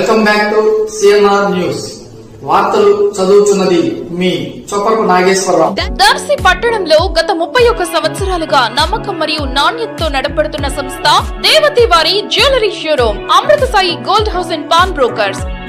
Welcome back to CNR news. వార్తలు చదువుతున్నది మీ చొప్పకు నాగేశ్వరరావు. దర్శి పట్టణంలో గత ముప్పై ఒక్క సంవత్సరాలుగా నమ్మకం మరియు నాణ్యతతో నడపడుతున్న సంస్థ దేవతి వారి jewellery showroom Amrutha Sai gold house and pawn brokers.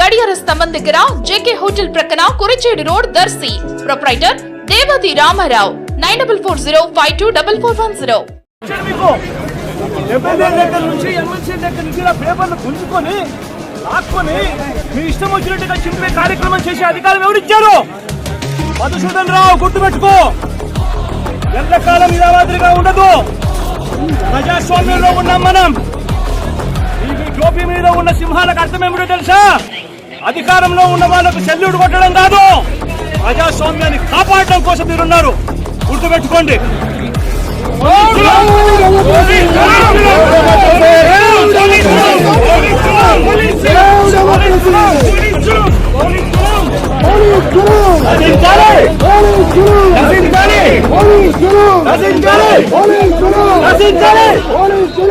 గడియార స్తంభం దగ్గర జేకే హోటల్ ప్రక్కన Kurichedu road Darsi. Proprietor Devathi Ramarao. Nine double four zero five two double four one zero. దగ్గర నుంచి ఎమ్మెల్సీ దగ్గర నుంచి పేపర్లు గుంజుకొని లాక్కొని మీ ఇష్టం వచ్చినట్టుగా చింపే కార్యక్రమం చేసే అధికారం ఎవరిచ్చారు మధుసూదన్ రావు గుర్తుపెట్టుకో. ఎంతకాలం ఇలా మాదిరిగా ఉండదు. ప్రజాస్వామ్యంలో ఉన్నాం మనం. ఈ టోపీ మీద ఉన్న సింహాలకు అర్థం ఏమిటో తెలుసా? అధికారంలో ఉన్న వాళ్ళకు సెల్యూట్ కొట్టడం కాదు ప్రజాస్వామ్యాన్ని కాపాడడం కోసం మీరున్నారు గుర్తుపెట్టుకోండి నశించాలి